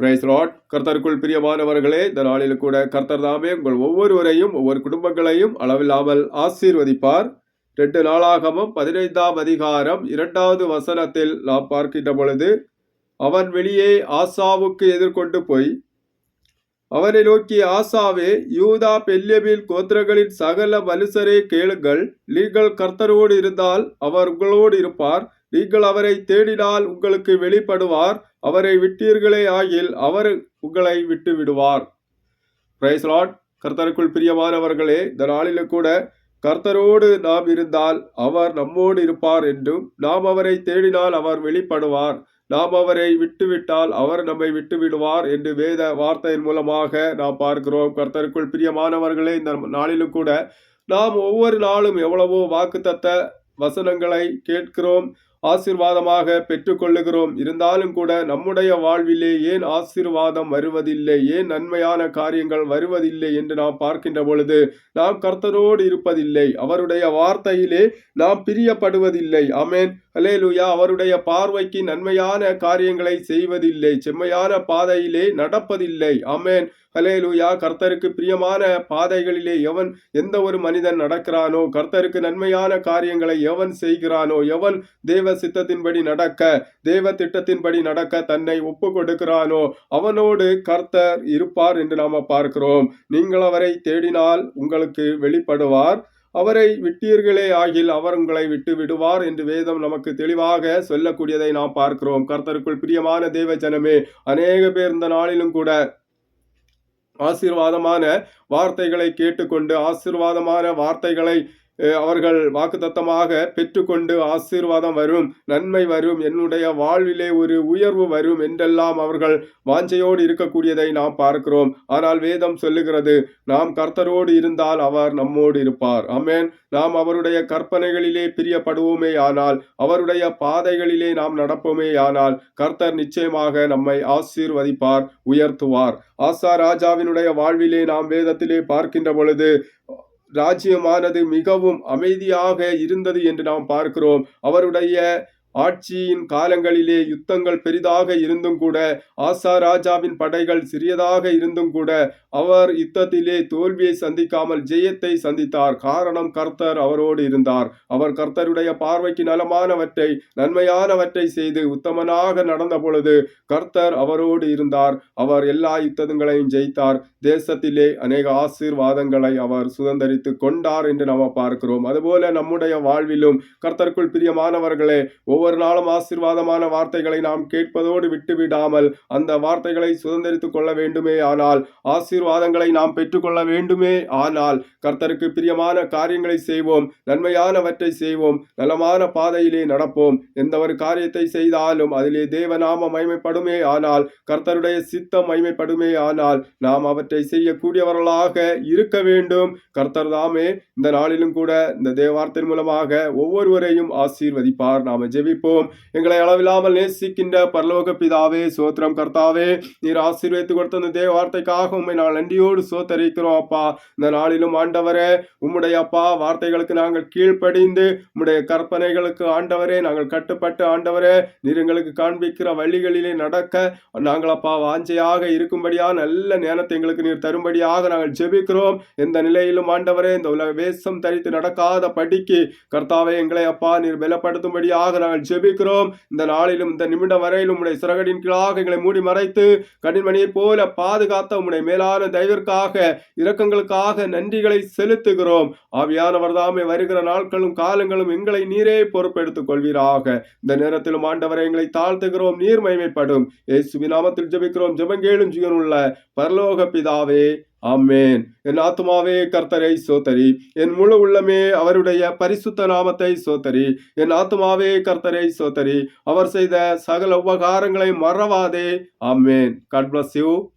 Price Lord கர்த்தருக்குள் பிரியமானவர்களே இந்த நாளில் கூட கர்த்தர் தாமே உங்கள் ஒவ்வொருவரையும் ஒவ்வொரு குடும்பங்களையும் அளவில்லாமல் ஆசீர்வதிப்பார். ரெண்டு நாளாகமும் பதினைந்தாம் அதிகாரம் இரண்டாவது வசனத்தில் நாம் பார்க்கின்ற பொழுது அவன் வெளியே ஆசாவுக்கு எதிர்கொண்டு போய் அவனை நோக்கி ஆசாவே யூதா பெல்யமின் கோத்திரங்களின் சகல மனுஷரே கேளுங்கள் நீங்கள் கர்த்தரோடு இருந்தால் அவர் உங்களோடு இருப்பார். நீங்கள் அவரை தேடினால் உங்களுக்கு வெளிப்படுவார். அவரை விட்டீர்களே ஆகில் அவர் உங்களை விட்டு விடுவார் பிரைஸ் கர்த்தருக்குள் பிரியமானவர்களே இந்த நாளில கூட கர்த்தரோடு நாம் இருந்தால் அவர் நம்மோடு இருப்பார் என்றும் நாம் அவரை தேடினால் அவர் வெளிப்படுவார். நாம் அவரை விட்டுவிட்டால் அவர் நம்மை விட்டு விடுவார் என்று வேத வார்த்தையின் மூலமாக நாம் பார்க்கிறோம். கர்த்தருக்குள் பிரியமானவர்களே இந்த நாளிலும் கூட நாம் ஒவ்வொரு நாளும் எவ்வளவோ வாக்குத்தத்த வசனங்களை கேட்கிறோம். ஆசீர்வாதமாக பெற்றுக்கொள்ளுகிறோம். இருந்தாலும் கூட நம்முடைய வாழ்விலே ஏன் ஆசீர்வாதம் வருவதில்லை? ஏன் நன்மையான காரியங்கள் வருவதில்லை என்று நாம் பார்க்கின்ற பொழுது நாம் கர்த்தரோடு இருப்பதில்லை. அவருடைய வார்த்தையிலே நாம் பிரியப்படுவதில்லை. அமேன் அலேலுயா அவருடைய பார்வைக்கு நன்மையான காரியங்களை செய்வதில்லை. செம்மையான பாதையிலே நடப்பதில்லை. அமேன் அலேலுயா கர்த்தருக்கு பிரியமான பாதைகளிலே எவன் எந்த ஒரு மனிதன் நடக்கிறானோ கர்த்தருக்கு நன்மையான காரியங்களை எவன் செய்கிறானோ எவன் தேவ சித்தத்தின்படி நடக்க தேவ திட்டத்தின்படி நடக்க தன்னை ஒப்பு கொடுக்கிறானோ அவனோடு கர்த்தர் இருப்பார் என்று நாம பார்க்கிறோம். நீங்கள் அவரை தேடினால் உங்களுக்கு வெளிப்படுவார். அவரை விட்டீர்களே ஆகில் அவர் உங்களை விட்டு விடுவார் என்று வேதம் நமக்கு தெளிவாக சொல்லக்கூடியதை நாம் பார்க்கிறோம். கர்த்தருக்குள் பிரியமான தேவ ஜனமே அநேக பேர் இந்த நாளிலும் கூட ஆசீர்வாதமான வார்த்தைகளை கேட்டுக்கொண்டு ஆசீர்வாதமான வார்த்தைகளை அவர்கள் வாக்குத்தத்தமாக பெற்றுக்கொண்டு ஆசீர்வாதம் வரும் நன்மை வரும் என்னுடைய வாழ்விலே ஒரு உயர்வு வரும் என்றெல்லாம் அவர்கள் வாஞ்சையோடு இருக்கக்கூடியதை நாம் பார்க்கிறோம். ஆனால் வேதம் சொல்லுகிறது நாம் கர்த்தரோடு இருந்தால் அவர் நம்மோடு இருப்பார். அமேன் நாம் அவருடைய கற்பனைகளிலே பிரியப்படுவோமே ஆனால் அவருடைய பாதைகளிலே நாம் நடப்போமே ஆனால் கர்த்தர் நிச்சயமாக நம்மை ஆசீர்வதிப்பார் உயர்த்துவார். ஆசா ராஜாவினுடைய வாழ்விலே நாம் வேதத்திலே பார்க்கின்ற பொழுது ராஜ்யமானது மிகவும் அமைதியாக இருந்தது என்று நாம் பார்க்கிறோம். அவருடைய ஆட்சியின் காலங்களிலே யுத்தங்கள் பெரிதாக இருந்தும் கூட ஆசா ராஜாவின் படைகள் சிறியதாக இருந்தும் கூட அவர் யுத்தத்திலே தோல்வியை சந்திக்காமல் ஜெயத்தை சந்தித்தார். காரணம் கர்த்தர் அவரோடு இருந்தார். அவர் கர்த்தருடைய பார்வைக்கு நலமானவற்றை நன்மையானவற்றை செய்து உத்தமனாக நடந்த பொழுது கர்த்தர் அவரோடு இருந்தார். அவர் எல்லா யுத்தங்களையும் ஜெயித்தார். தேசத்திலே அநேக ஆசீர்வாதங்களை அவர் சுதந்திரித்து கொண்டார் என்று நாம் பார்க்கிறோம். அதுபோல நம்முடைய வாழ்விலும் கர்த்தருக்குள் பிரியமானவர்களே ஒவ்வொரு நாளும் ஆசீர்வாதமான வார்த்தைகளை நாம் கேட்பதோடு விட்டுவிடாமல் அந்த வார்த்தைகளை சுதந்திரித்துக் கொள்ள வேண்டுமே ஆனால் ஆசீர்வாதங்களை நாம் பெற்றுக்கொள்ள வேண்டுமே ஆனால் கர்த்தருக்கு பிரியமான காரியங்களை செய்வோம் நன்மையானவற்றை செய்வோம் நலமான பாதையிலே நடப்போம். எந்த ஒரு காரியத்தை செய்தாலும் அதிலே தேவநாம மைமைப்படுமே ஆனால் கர்த்தருடைய சித்தம் மைமைப்படுமே ஆனால் நாம் அவற்றை செய்யக்கூடியவர்களாக இருக்க வேண்டும். கர்த்தர் தாமே இந்த நாளிலும் கூட இந்த தேவார்த்தின் மூலமாக ஒவ்வொருவரையும் ஆசீர்வதிப்பார். நாம ஜெபிப்போம் எங்களை அளவில்லாமல் நேசிக்கின்ற பரலோக பிதாவே சோத்திரம் கர்த்தாவே நீர் ஆசீர்வைத்து கொடுத்த அந்த தேவ வார்த்தைக்காக உண்மை நாங்கள் நன்றியோடு சோத்தரிக்கிறோம் அப்பா. இந்த நாளிலும் ஆண்டவரே உம்முடைய அப்பா வார்த்தைகளுக்கு நாங்கள் கீழ்ப்படிந்து உம்முடைய கற்பனைகளுக்கு ஆண்டவரே நாங்கள் கட்டுப்பட்டு ஆண்டவரே நீர் எங்களுக்கு காண்பிக்கிற வழிகளிலே நடக்க நாங்கள் அப்பா வாஞ்சையாக இருக்கும்படியா நல்ல நேரத்தை எங்களுக்கு நீர் தரும்படியாக நாங்கள் ஜெபிக்கிறோம். எந்த நிலையிலும் ஆண்டவரே இந்த உலக வேஷம் தரித்து நடக்காத படிக்கு கர்த்தாவை எங்களை அப்பா நீர் பலப்படுத்தும்படியாக நாங்கள் ஜெபிக்கிறோம். இந்த நாளிலும் இந்த நிமிடம் வரையிலும் உடைய சிறகடின் கீழாக எங்களை மூடி மறைத்து கண்ணின்மணியைப் போல பாதுகாத்த உடைய மேலான தயவிற்காக இரக்கங்களுக்காக நன்றிகளை செலுத்துகிறோம். ஆவியானவர் தாமே வருகிற நாட்களும் காலங்களும் எங்களை நீரே பொறுப்பெடுத்துக் கொள்வீராக. இந்த நேரத்திலும் ஆண்டவரை எங்களை தாழ்த்துகிறோம் நீர் மகிமைப்படும். இயேசுவின் நாமத்தில் ஜெபிக்கிறோம். ஜெபங்கேளும் ஜீவனுள்ள பரலோக பிதாவே ஆமேன். என் ஆத்மாவே கர்த்தரை சோத்தரி. என் முழு உள்ளமே அவருடைய பரிசுத்த நாமத்தை சோத்தரி. என் ஆத்மாவே கர்த்தரை சோத்தரி. அவர் செய்த சகல உபகாரங்களை மறவாதே. ஆமேன். God bless you